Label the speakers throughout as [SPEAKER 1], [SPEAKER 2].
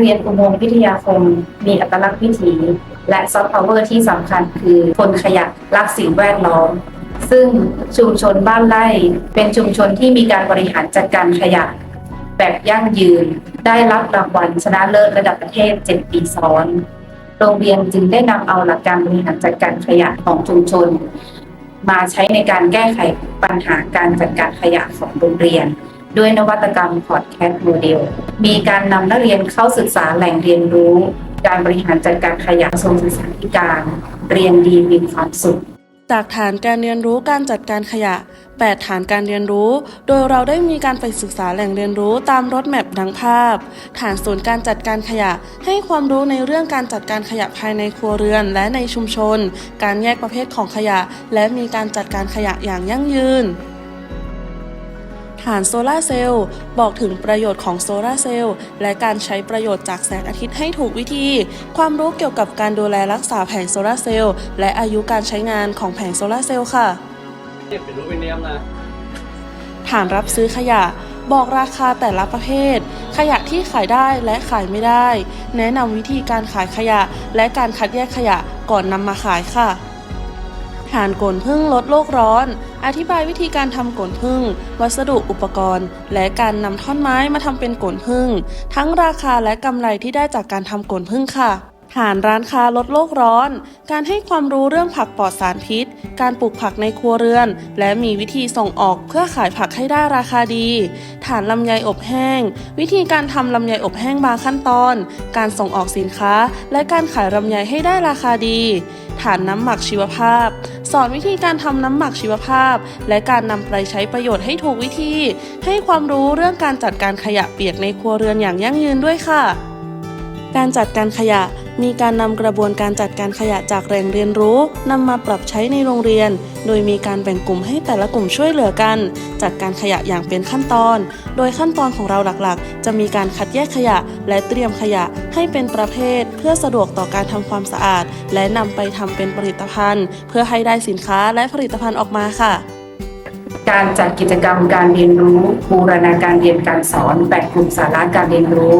[SPEAKER 1] เรียนอุโมงค์วิทยาคม มีอัตลักษณ์วิถี และซอฟต์พาวเวอร์ที่สำคัญคือคนขยะรักสิ่งแวดล้อม ซึ่งชุมชนบ้านไร่เป็นชุมชนที่มีการบริหารจัดการขยะแบบยั่งยืน ได้รับรางวัลชนะเลิศระดับประเทศ 7 ปีซ้อน โรงเรียนจึงได้นำเอาหลักการบริหารจัดการขยะของชุมชน มาใช้ในการแก้ไขปัญหาการจัดการขยะของโรงเรียน ด้วยนวัตกรรมพอดแคสต์โมเดล มีการนำนักเรียนเข้าศึกษาแหล่งเรียนรู้ การบริหารจัดการขยะทรงศึกษาธิการ เรียนดีมีความสุข
[SPEAKER 2] จากฐานการเรียนรู้การจัดการขยะ 8 ฐานการเรียนรู้ โดยเราได้มีการไปศึกษาแหล่งเรียนรู้ตามรถแมพดังภาพ ฐานศูนย์การจัดการขยะ ให้ความรู้ในเรื่องการจัดการขยะภายในครัวเรือนและในชุมชน การแยกประเภทของขยะ และมีการจัดการขยะอย่างยั่งยืน ฐานโซลาร์เซลล์บอกถึงประโยชน์ของโซลาร์เซลล์และการใช้ประโยชน์จากแสงอาทิตย์ให้ถูกวิธี ความรู้เกี่ยวกับการดูแลรักษาแผงโซลาร์เซลล์และอายุการใช้งานของแผงโซลาร์เซลล์ค่ะ
[SPEAKER 3] เก็บเป็นรูปเป็นเนียมนะ
[SPEAKER 2] ฐานรับซื้อขยะ บอกราคาแต่ละประเภท ขยะที่ขายได้และขายไม่ได้ แนะนำวิธีการขายขยะ และการคัดแยกขยะก่อนนำมาขายค่ะ ฐานกลพึ่งลดโลกร้อน อธิบายวิธีการทำกลพึ่ง วัสดุอุปกรณ์ และการนำท่อนไม้มาทำเป็นกลพึ่ง ทั้งราคาและกำไรที่ได้จากการทำกลพึ่งค่ะฐานร้านค้าลดโลกร้อน การให้ความรู้เรื่องผักปลอดสารพิษ การปลูกผักในครัวเรือน และมีวิธีส่งออกเพื่อขายผักให้ได้ราคาดี ฐานลำไยอบแห้ง วิธีการทำลำไยอบแห้งบางขั้นตอน การส่งออกสินค้า และการขายลำไยให้ได้ราคาดี ฐานน้ำหมักชีวภาพ สอนวิธีการทำน้ำหมักชีวภาพ และการนำไปใช้ประโยชน์ให้ถูกวิธี ให้ความรู้เรื่องการจัดการขยะเปียกในครัวเรือนอย่างยั่งยืนด้วยค่ะ การจัดการขยะ มีการนำกระบวนการจัดการขยะจากแหล่งเรียนรู้นำมาปรับใช้ในโรงเรียน โดยมีการแบ่งกลุ่มให้แต่ละกลุ่มช่วยเหลือกัน จัดการขยะอย่างเป็นขั้นตอน โดยขั้นตอนของเราหลักๆ จะมีการคัดแยกขยะ และเตรียมขยะให้เป็นประเภท เพื่อสะดวกต่อการทำความสะอาด และนำไปทำเป็นผลิตภัณฑ์ เพื่อให้ได้สินค้าและผลิตภัณฑ์ออกมาค่ะ
[SPEAKER 1] การจัดกิจกรรมการเรียนรู้บูรณาการเรียนการสอนแบ่งกลุ่มสาระการเรียนรู้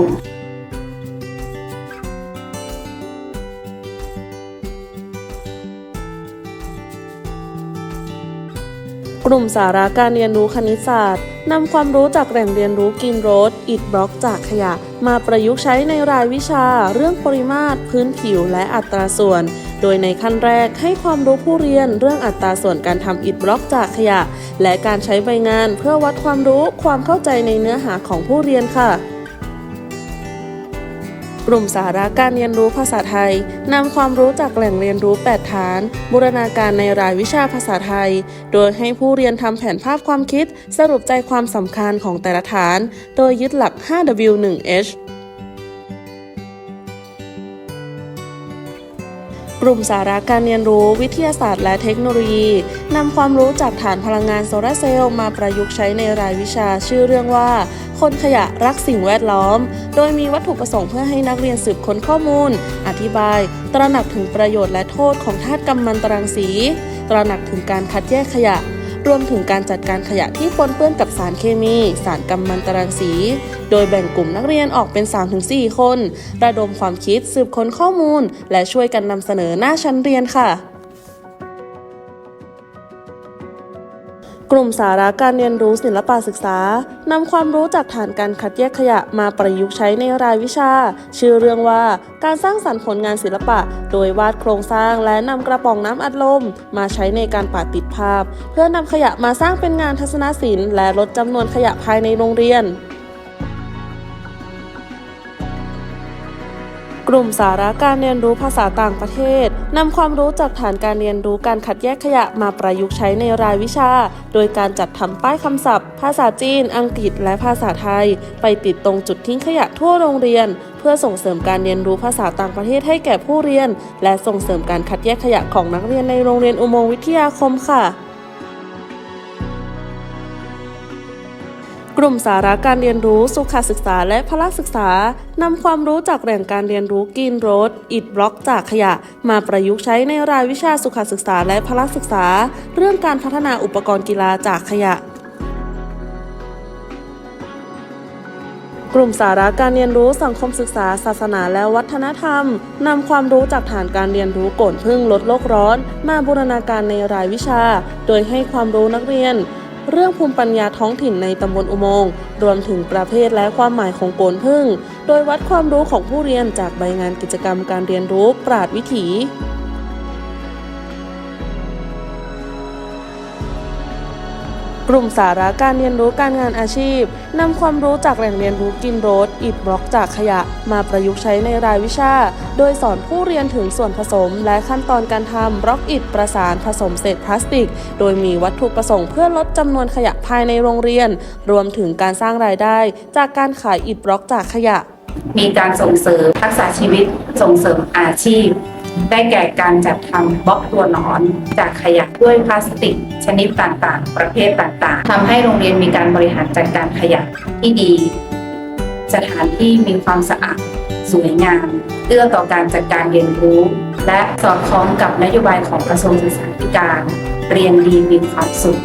[SPEAKER 2] ลุ่มสาระการเรียนรู้คณิตศาสตร์นำความรู้จากแหล่งเรียนรู้กินรสอิดบล็อกจากขยะ มาประยุกต์ใช้ในรายวิชา เรื่องปริมาตร พื้นผิวและอัตราส่วน โดยในขั้นแรกให้ความรู้ผู้เรียนเรื่องอัตราส่วนการทำอิดบล็อกจากขยะ และการใช้ใบงานเพื่อวัดความรู้ความเข้าใจในเนื้อหาของผู้เรียนค่ะ กลุ่มสาระการเรียนรู้ภาษาไทยนำความรู้จากแหล่งเรียนรู้ 8 ฐาน บูรณาการในรายวิชาภาษาไทย โดยให้ผู้เรียนทำแผนภาพความคิด สรุปใจความสำคัญของแต่ละฐาน โดยยึดหลัก 5W1H กลุ่มสาระการเรียนรู้วิทยาศาสตร์และเทคโนโลยี นำความรู้จากฐานพลังงานโซลาร์เซลล์มาประยุกต์ใช้ในรายวิชาชื่อเรื่องว่า คนขยะรักสิ่งแวดล้อม โดยมีวัตถุประสงค์เพื่อให้นักเรียนสืบค้นข้อมูล อธิบาย ตระหนักถึงประโยชน์และโทษของธาตุกำมันตรังสี ตระหนักถึงการคัดแยกขยะ รวมถึงการจัดการขยะที่ปนเปื้อนกับสารเคมี สารกำมันตรังสี โดยแบ่งกลุ่มนักเรียนออกเป็น 3-4 คน ระดมความคิดสืบค้นข้อมูล และช่วยกันนำเสนอหน้าชั้นเรียนค่ะ กลุ่มสาระการเรียนรู้ศิลปะศึกษานำความรู้จากฐานการคัดแยกขยะมาประยุกต์ใช้ในรายวิชา ชื่อเรื่องว่าการสร้างสรรค์ผลงานศิลปะ โดยวาดโครงสร้างและนำกระป๋องน้ำอัดลม มาใช้ในการปาดติดภาพ เพื่อนำขยะมาสร้างเป็นงานทัศนศิลป์และลดจำนวนขยะภายในโรงเรียน กลุ่มสาระการเรียนรู้ภาษาต่างประเทศนำความรู้จากฐานการเรียนรู้การคัดแยกขยะมาประยุกต์ใช้ในรายวิชา โดยการจัดทำป้ายคำศัพท์ ภาษาจีน อังกฤษ และภาษาไทย ไปติดตรงจุดทิ้งขยะทั่วโรงเรียน เพื่อส่งเสริมการเรียนรู้ภาษาต่างประเทศให้แก่ผู้เรียน และส่งเสริมการคัดแยกขยะของนักเรียนในโรงเรียนอุโมงค์วิทยาคมค่ะ กลุ่มสาระการเรียนรู้สุขศึกษาและพละศึกษานำความรู้จากแหล่งการเรียนรู้กินรดอิดบล็อกจากขยะ มาประยุกต์ใช้ในรายวิชาสุขศึกษาและพละศึกษา เรื่องการพัฒนาอุปกรณ์กีฬาจากขยะกลุ่มสาระการเรียนรู้สังคมศึกษา ศาสนาและวัฒนธรรม นำความรู้จากฐานการเรียนรู้โกนพึ่งลดโลกร้อน มาบูรณาการในรายวิชา โดยให้ความรู้นักเรียน เรื่องภูมิปัญญาท้องถิ่นในตำบลอุโมงค์รวมถึงประเภทและความหมายของโกนพึ่ง โดยวัดความรู้ของผู้เรียนจากใบงานกิจกรรมการเรียนรู้ปราดวิถี กลุ่มสาระการเรียนรู้การงานอาชีพนำความรู้จากแหล่งเรียนรู้กินโรดอิดบล็อกจากขยะ มาประยุกต์ใช้ในรายวิชา โดยสอนผู้เรียนถึงส่วนผสม และขั้นตอนการทำบล็อกอิดประสานผสมเศษพลาสติก โดยมีวัตถุประสงค์เพื่อลดจำนวนขยะภายในโรงเรียน รวมถึงการสร้างรายได้ จากการขายอิดบล็อกจากขยะ
[SPEAKER 1] มีการส่งเสริมทักษะชีวิตส่งเสริมอาชีพ ได้แก่การจัดทำบล็อกตัวหนอน จากขยะด้วยพลาสติก ชนิดต่างๆ ประเภทต่างๆทำให้โรงเรียนมีการบริหารจัดการขยะที่ดี สถานที่มีความสะอาดสวยงามเอื้อต่อการจัดการเรียนรู้ และสอดคล้องกับนโยบายของกระทรวงศึกษาธิการ เรียนดีมีความสุข